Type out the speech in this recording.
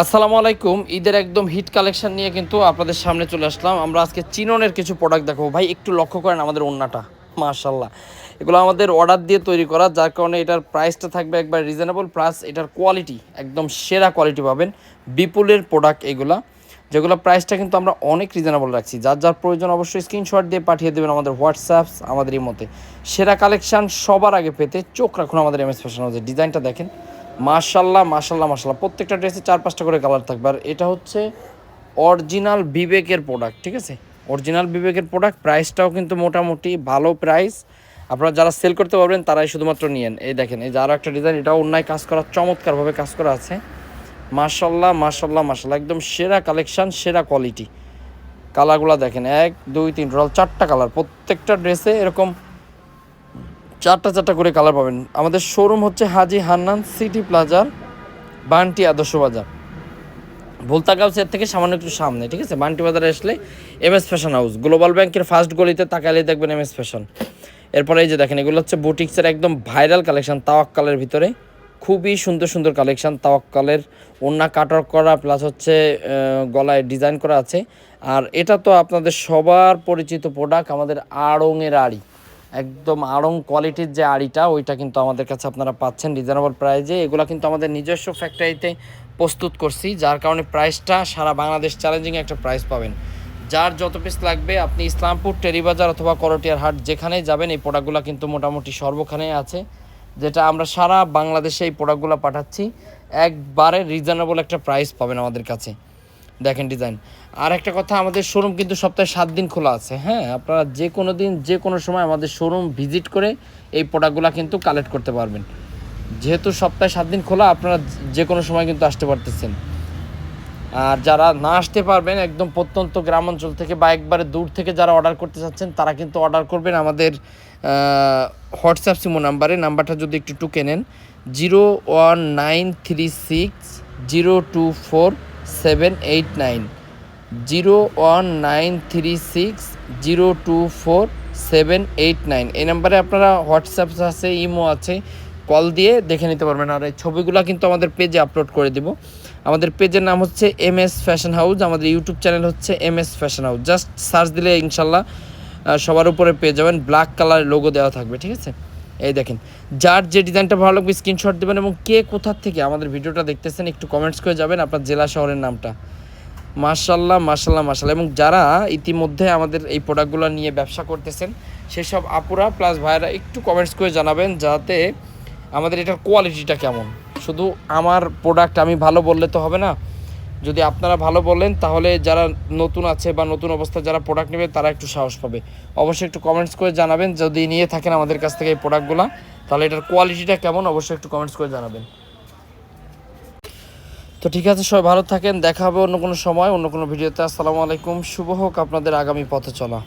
আসসালামু আলাইকুম। ঈদের একদম হিট কালেকশন নিয়ে কিন্তু আপনাদের সামনে চলে আসলাম। আমরা আজকে চিননের কিছু প্রোডাক্ট দেখাবো। ভাই, একটু লক্ষ্য করেন আমাদের ওন্নাটা মাশাল্লাহ এগুলো আমাদের অর্ডার দিয়ে তৈরি করা, যার কারণে এটার প্রাইসটা থাকবে একবার রিজনেবল প্লাস এটার কোয়ালিটি একদম সেরা কোয়ালিটি পাবেন বিপুলের প্রোডাক্ট এগুলা, যেগুলো প্রাইসটা কিন্তু আমরা অনেক রিজনেবল রাখছি। যার যার প্রয়োজন অবশ্যই স্ক্রিনশট দিয়ে পাঠিয়ে দেবেন আমাদের হোয়াটসঅ্যাপ আমাদের এই মতে সেরা কালেকশান সবার আগে পেতে চোখ রাখুন আমাদের এম এস ফ্যাশন হাউসের ডিজাইনটা দেখেন। মাশাল্লাহ মাশাল্লাহ মাশাল্লাহ। প্রত্যেকটা ড্রেসে চার, পাঁচটা করে কালার থাকবে। আর এটা হচ্ছে অরিজিনাল বিবেকের প্রোডাক্ট ঠিক আছে? অরিজিনাল বিবেকের প্রোডাক্ট প্রাইসটাও কিন্তু মোটামুটি ভালো প্রাইস আপনারা যারা সেল করতে পারবেন, তারাই শুধুমাত্র নিয়েন। এই দেখেন, এই যে আরও একটা ডিজাইন এটাও অন্যায় কাজ করা, চমৎকারভাবে কাজ করা আছে। মাশাল্লাহ মাশাল্লাহ মাশাল্লাহ, একদম সেরা কালেকশান সেরা কোয়ালিটি কালারগুলো দেখেন, এক, দুই, তিন, টোটাল চারটা কালার প্রত্যেকটা ড্রেসে এরকম চারটা চারটা করে কালার পাবেন। আমাদের শোরুম হচ্ছে হাজি হান্নান সিটি প্লাজার বান্টি আদর্শ বাজার। ভুলতাগাঁও এর থেকে সামান্য একটু সামনে, ঠিক আছে? বান্টি বাজারে আসলে M S fashion house global ব্যাংকের ফার্স্ট গলিতে তাকালে দেখবেন এম এস ফ্যাশন এরপরে এই যে দেখেন, এগুলো হচ্ছে বুটিক্সের একদম ভাইরাল কালেকশন তাওয়াক্কালের ভিতরে। খুবই সুন্দর সুন্দর কালেকশন তাওয়াক্কালের ওন্না কাটার করা প্লাস হচ্ছে গলায় ডিজাইন করা আছে। আর এটা তো আপনাদের সবার পরিচিত প্রোডাক্ট আমাদের আড়ংয়ের আড়ি। একদম আড়ং কোয়ালিটির যে আড়িটা, ওইটা কিন্তু আমাদের কাছে আপনারা পাচ্ছেন রিজনেবল প্রাইজে এগুলো কিন্তু আমাদের নিজস্ব ফ্যাক্টরিতে প্রস্তুত করছি, যার কারণে প্রাইসটা সারা বাংলাদেশ চ্যালেঞ্জিং একটা প্রাইস পাবেন। যার যত পিস লাগবে, আপনি ইসলামপুর, টেরিবাজার অথবা করটিয়ার হাট যেখানেই যাবেন, এই প্রোডাক্টগুলো কিন্তু মোটামুটি সর্বখানেই আছে। যেটা আমরা সারা বাংলাদেশে এই প্রোডাক্টগুলো পাঠাচ্ছি, একবারে রিজনেবল একটা প্রাইস পাবেন আমাদের কাছে। দেখেন ডিজাইন আর একটা কথা, আমাদের শোরুম কিন্তু সপ্তাহে সাত দিন খোলা আছে। হ্যাঁ আপনারা যে কোনো দিন, যে কোনো সময় আমাদের শোরুম ভিজিট করে এই প্রোডাক্টগুলো কিন্তু কালেক্ট করতে পারবেন। যেহেতু সপ্তাহে সাত দিন খোলা, আপনারা যে কোনো সময় কিন্তু আসতে পারতেছেন। আর যারা না আসতে পারবেন, একদম প্রত্যন্ত গ্রাম অঞ্চল থেকে বা একবারে দূর থেকে যারা অর্ডার করতে চাচ্ছেন, তারা কিন্তু অর্ডার করবেন আমাদের হোয়াটসঅ্যাপ সিমো নাম্বারে নাম্বারটা যদি একটু টুকে নেন zero one nine three six zero two four seven eight nine zero one nine three six zero two four seven eight nine এই নাম্বারে আপনারা হোয়াটসঅ্যাপ আছে, ইমো আছে, কল দিয়ে দেখে নিতে পারবেন। আর এই ছবিগুলো কিন্তু আমাদের পেজে আপলোড করে দিব। আমাদের পেজের নাম হচ্ছে এম এস ফ্যাশন হাউস, আমাদের ইউটিউব চ্যানেল হচ্ছে M S fashion house. Just search দিলে ইনশাল্লাহ সবার উপরে পেয়ে যাবেন। ব্ল্যাক কালার লোগো দেওয়া থাকবে, ঠিক আছে? এই দেখেন, যার যে ডিজাইনটা ভালো লাগবে স্ক্রিনশট দেবেন এবং কে কোথার থেকে আমাদের ভিডিওটা দেখতেছেন, একটু কমেন্টস করে যাবেন আপনার জেলা শহরের নামটা। মাশাল্লাহ মাশাল্লাহ মাশাল্লাহ। এবং যারা ইতিমধ্যে আমাদের এই প্রোডাক্টগুলো নিয়ে ব্যবসা করতেছেন, সেসব আপুরা প্লাস ভাইরা একটু কমেন্টস করে জানাবেন যাতে আমাদের এটার কোয়ালিটিটা কেমন। শুধু আমার প্রোডাক্ট আমি ভালো বললে তো হবে না যদি আপনারা ভালো বলেন, তাহলে যারা নতুন আছে বা নতুন অবস্থা যারা প্রোডাক্ট নেবে, তারা একটু সাহস পাবে। অবশ্যই একটু কমেন্টস করে জানাবেন। যদি নিয়ে থাকেন আমাদের কাছ থেকে এই প্রোডাক্টগুলো তাহলে এটার কোয়ালিটিটা কেমন? অবশ্যই একটু কমেন্টস করে জানাবেন। তো ঠিক আছে, সবাই ভালো থাকেন। দেখা হবে অন্য কোনো সময়, অন্য কোনো ভিডিওতে। আসসালামু আলাইকুম। শুভ হোক আপনাদের আগামী পথে চলা।